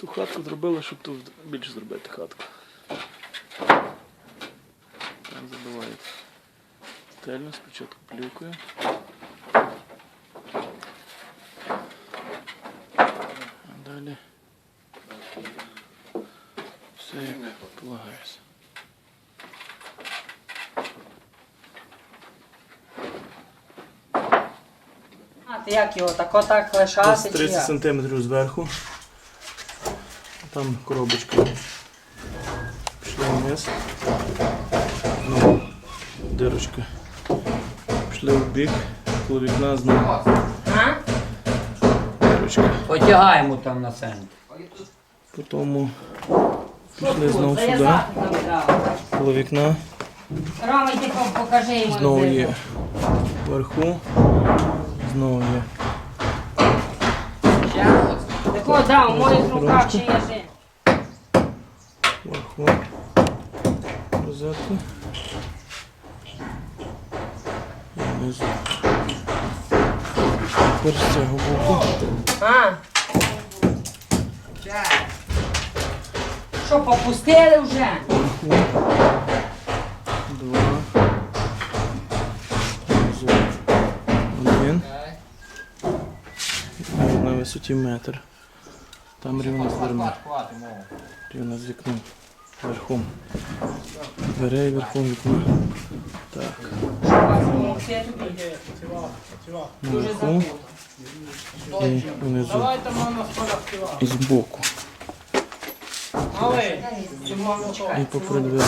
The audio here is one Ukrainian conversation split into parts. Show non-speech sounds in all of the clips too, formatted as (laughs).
Цю хатку зробили, щоб тут більше зробити хатку. Там забивають стельну спочатку плівкою. А далі все як полагається. А ти як його так отак лишати чи 30 як? см зверху. Там коробочка. Пішли вниз. Ну, дирочка. Пішли в бік, коло вікна знову дирочка. Потягаємо там на центр. Потім пішли знову сюди, коло вікна. Рома, йди покажи йому. Знову є вверху. Знову є. Такого, да, у моїх руках ще є жи. Вверху. Розетку. І внизу. Тепер з цього боку. А? Що, попустили вже? Два. Внизу. Один. На висоті метр. Там рівно з дверми. Рівно з вікном. Верхом. Дверей верхом вікна. Так. Наверху. І внизу. І збоку. І попри двері.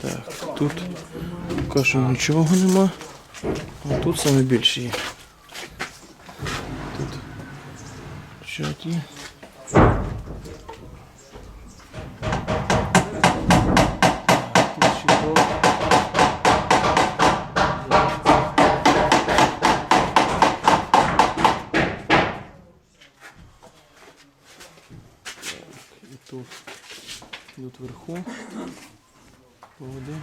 Так, тут поки нічого нема. А тут саме більше є. Тут чат є. Тут щиток. І тут, тут вверху. Води.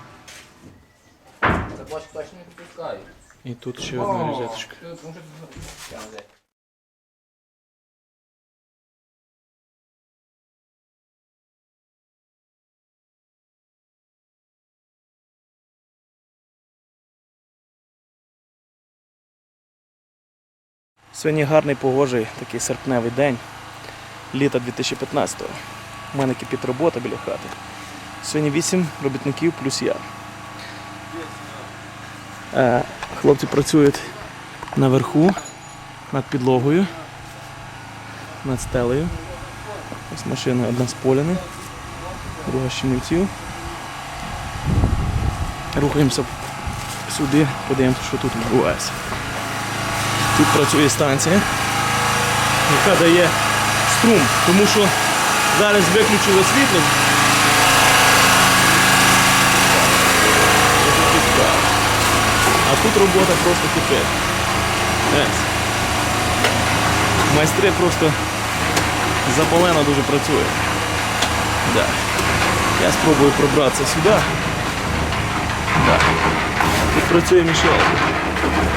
Це бачиш, точно не пускають. І тут ще одна розеточка. Сьогодні гарний погожий такий серпневий день літа 2015-го. У мене кипить робота біля хати. Сьогодні 8 робітників плюс я. Е, Хлопці працюють наверху, над підлогою, над стелею. Ось машина одна з поляни, друга з Чернівців. Рухаємося сюди, подивимося, що тут відбувається. Тут працює станція, яка дає струм, тому що зараз виключили світло. А тут робота просто кипить. Майстри просто запалено дуже працюють. Да. Я спробую пробратися сюди. Да. Тут працює Мішель.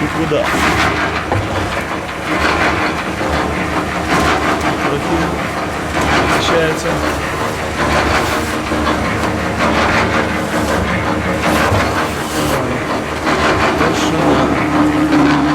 Тут вода. Трохи очищається. Тишина.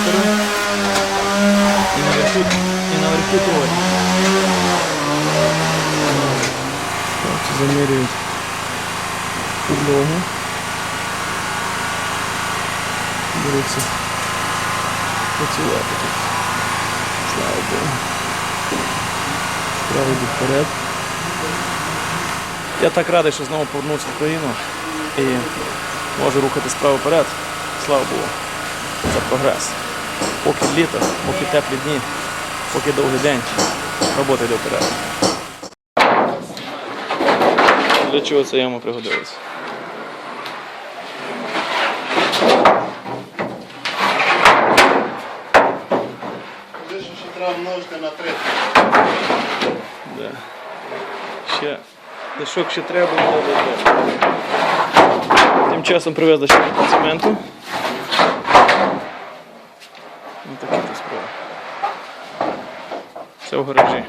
вперед и наверху, і наверху трое. Так, замеряют підлогу. Беруться працювати тут. Слава Богу. Справді вперед. Я так радий, що знову повернувся в Україну і можу рухати справи вперед. Слава Богу, за прогрес. Поки літо, поки теплі дні, поки довгий день, робота йде вперед. Для чого це? Лише ще треба множити на 3. Да. Ще дешок ще треба дати. Тим часом привезли ще цементу. Ось такі то справи. Це в гаражі.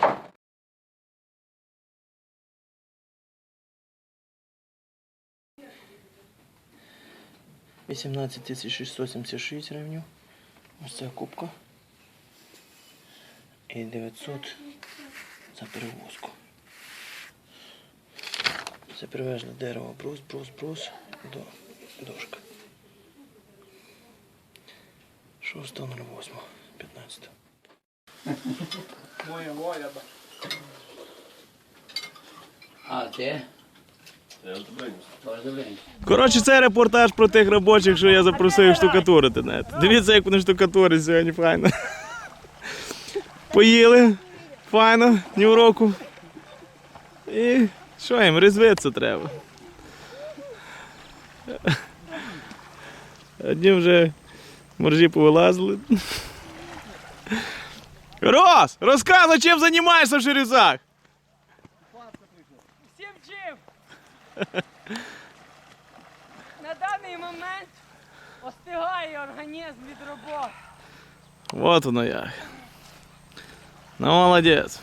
Вісімнадцять тисяч 676 гривень. Ось ця кубка. І 900 за перевозку. Це привезли дерево брус, брус, брус до дошка. 6.08, 15. А, ти? Коротше, це репортаж про тих робочих, що я запросив їх штукатурити. знаєте. Дивіться, як вони штукатурять сьогодні файно. Поїли, файно, ні уроку. І що їм, різвитися треба. Одні вже моржі повилазили. Рос, розказуй, чим займаєшся в Шерезах? Всім чим? На даний момент остигає організм від роботи. Вот воно як. Ну, молодець.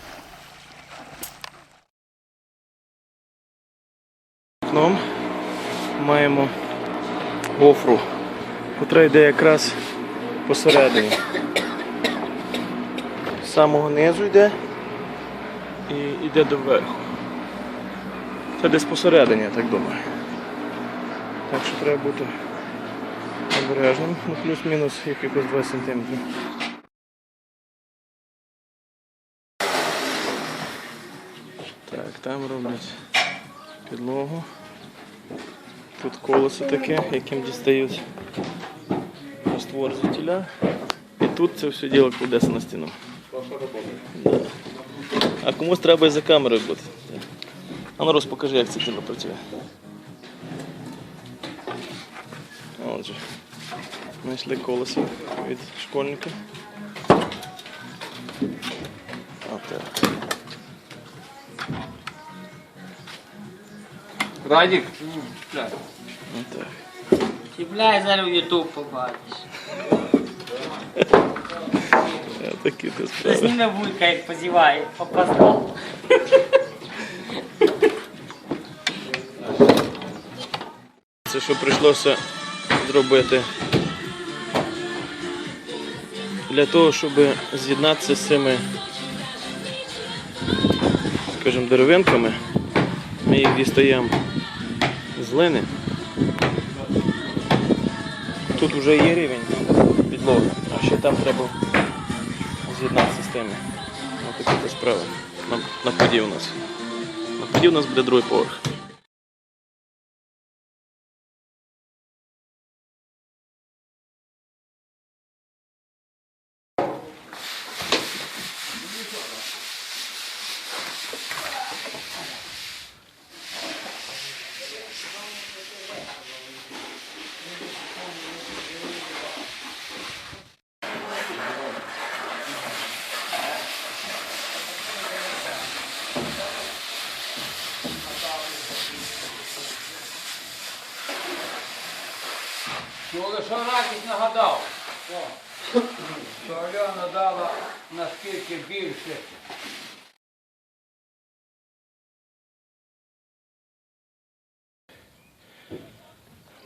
Вікном маємо гофру, котра йде якраз посередині. З самого низу йде і йде до верху. Це десь посередині, я так думаю. Так що треба бути обережним, ну плюс-мінус якихось 2 см. Так, там роблять підлогу. Тут колесо таке, яким дістають раствор звітіля. І тут це все діло кладеться на стіну. А комусь треба і за камерою бути. А ну розпокажи, як це діло працює. Отже. Знайшли колесо від школьника. Отак. Радік? Отак. Ти, блядь, зараз в Ютуб побачиш. (laughs) Такі ти справи. Зніме вуйка, як позіває, опоздав. Це що прийшлося зробити для того, щоб з'єднатися з цими, скажімо, деревинками. Ми їх дістаємо з глини. Тут вже є рівень підлоги, а ще там треба з'єднатися системи. Ось такі справи. На, на поді у нас. На поді у нас буде другий поверх. Радік нагадав? Що Альона дала наскільки більше.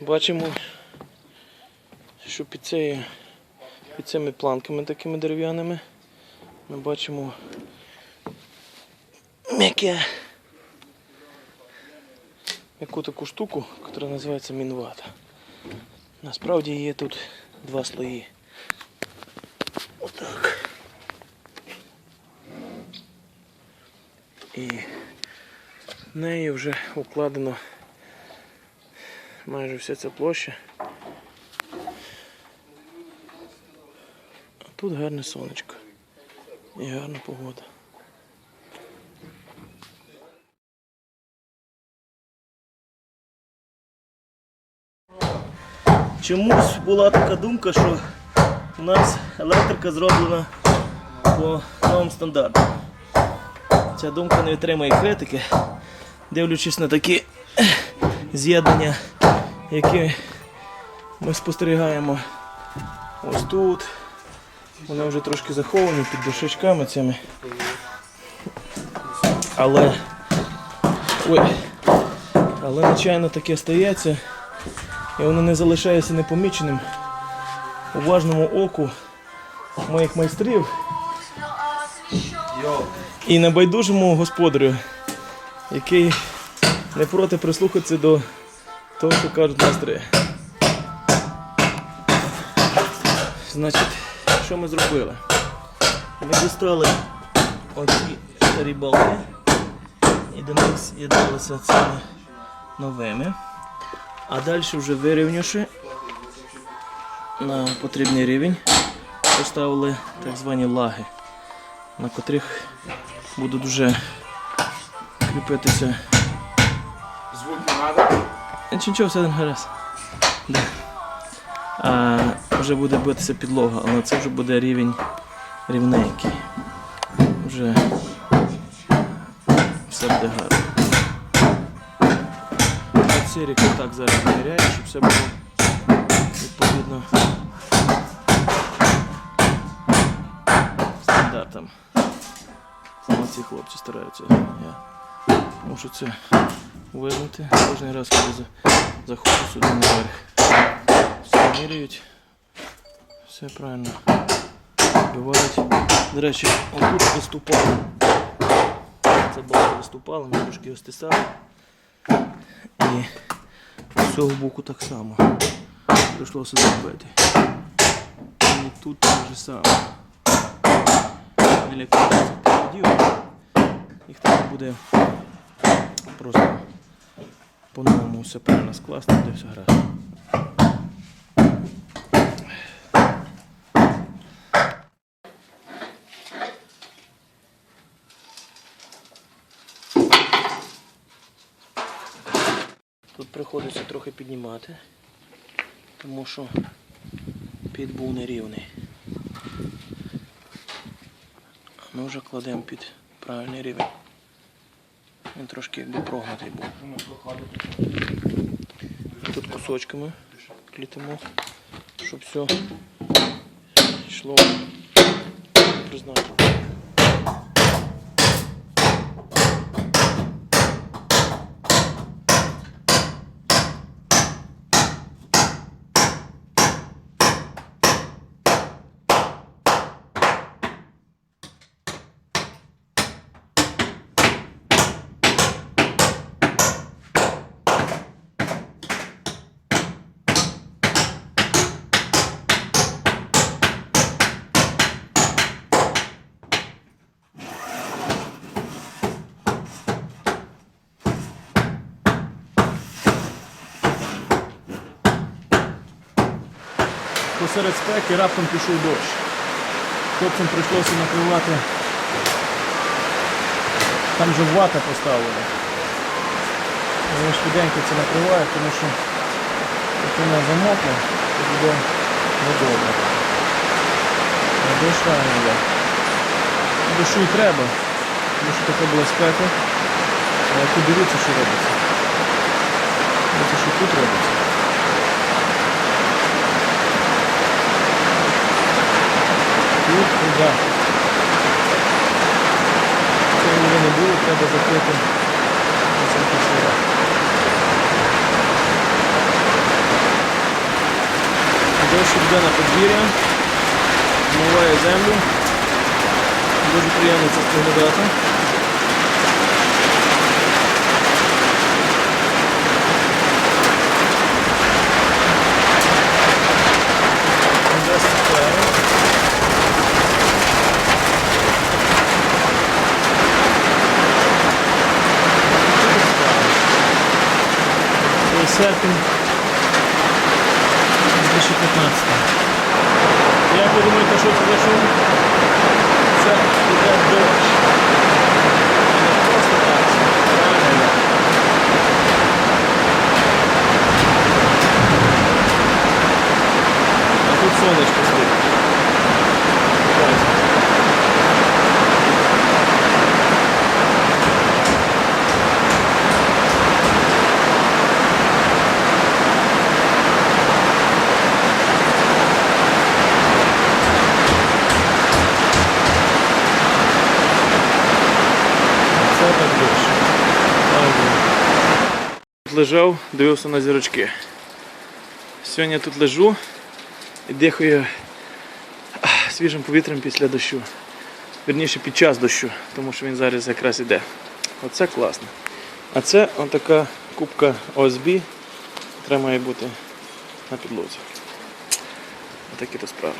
Бачимо, що під, цією, під цими планками такими дерев'яними ми бачимо м'яке яку таку штуку, яка називається мінвата. Насправді є тут два слої. Отак. І нею вже укладено майже вся ця площа. А тут гарне сонечко і гарна погода. Чомусь була така думка, що у нас електрика зроблена по новим стандартам. Ця думка не отримає критики, дивлячись на такі з'єднання, які ми спостерігаємо ось тут. Вони вже трошки заховані під дощечками цими. Але. Ой. Але нечайно таке стається. І воно не залишається непоміченим уважному оку моїх майстрів і небайдужому господарю, який не проти прислухатися до того, що кажуть майстри. Значить, що ми зробили? Ми дістали оці старі балки і до них з'єдналися цими новими. А далі вже вирівнявши на потрібний рівень, поставили так звані лаги, на котрих будуть вже кріпитися. Звук не треба? Нічого, все гаразд. Да. А вже буде битися підлога, але це вже буде рівень рівненький. Вже все буде гарно. Сірік так зараз виміряє, щоб все було відповідно стандартам. Ці хлопці стараються. Я мушу це визнати. Кожен раз, коли за- заходжу сюди наверх. Все міряють. Все правильно. Бувають. До речі, отут виступало. Це балка виступала, ми трошки його стисали. І З цього боку так само. Прийшлося зробити. І тут те же саме. Лякаються проводів. Їх треба буде просто по-новому все правильно скласти, де все гаразд. Тут приходиться трохи піднімати, тому що під був нерівний. Ми вже кладемо під правильний рівень. Він трошки якби прогнутий був. Тут кусочками плітимо, щоб все йшло призначено. Посеред спеки раптом пішов дощ. Хлопцям прийшлося накривати. Там же вата поставлена. Вони швиденько це накривають, тому що якщо вона замокне, то буде недобре. А дощ рано йде. Дощу і треба, тому що така була спека. Тут дивіться, що робиться. Дивіться, що тут робиться. Тут, туди. Цього вже не було, закрити. Дощ йде на подвір'я, змиває землю. Дуже приємно це споглядати. Серпень 2015. Як ви думаєте, що це за шум? Це іде дощ. Не просто так, це реально. А тут сонечко світить. Бачите? Це так більше. Тут лежав, дивився на зірочки. Сьогодні тут лежу і дихаю свіжим повітрям після дощу. Вірніше під час дощу, тому що він зараз якраз іде. Оце класно. А це така кубка ОСБ. Треба має бути на підлозі. Отакі то справи.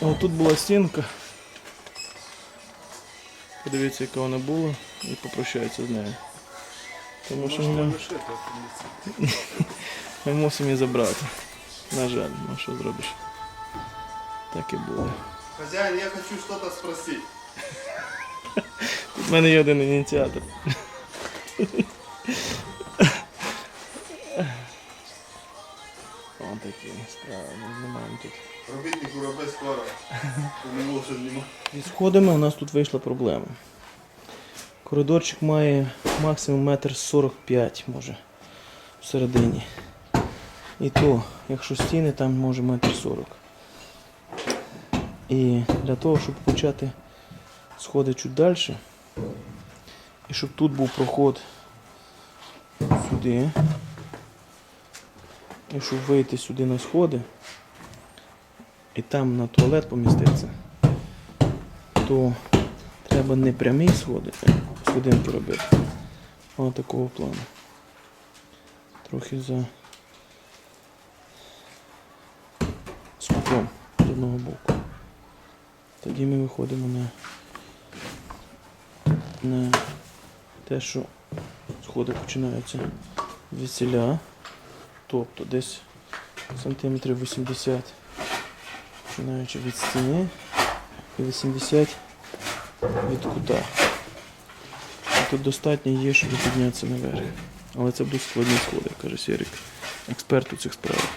О, тут була стінка. Подивіться, яка вона була, і попрощається з нею. Тому що ми, (laughs) ми мусимо її забрати. На жаль, ну що зробиш. Так і буде. Хозяин, я хочу что-то спросить. Тут (laughs) в мене є один ініціатор. Ось такі справи. Ми знімаємо тут. Робітник УРБ скоро. Не лучше знімати. Сходами у нас тут вийшла проблема. Коридорчик має максимум метр 45 може всередині. І то, якщо стіни, там може метр 40. І для того, щоб почати сходи чуть далі, і щоб тут був проход сюди, і щоб вийти сюди на сходи, і там на туалет поміститися, то треба не прямі сходи, а сходинки робити. А такого плану. Трохи за з кутом з одного боку. Тоді ми виходимо на, на те, що сходи починаються від селя, тобто десь сантиметрів 80, починаючи від стіни і 80 від кута. Тут достатньо є, щоб піднятися наверх. Але це будуть складні сходи, каже Сірик, експерт у цих справах.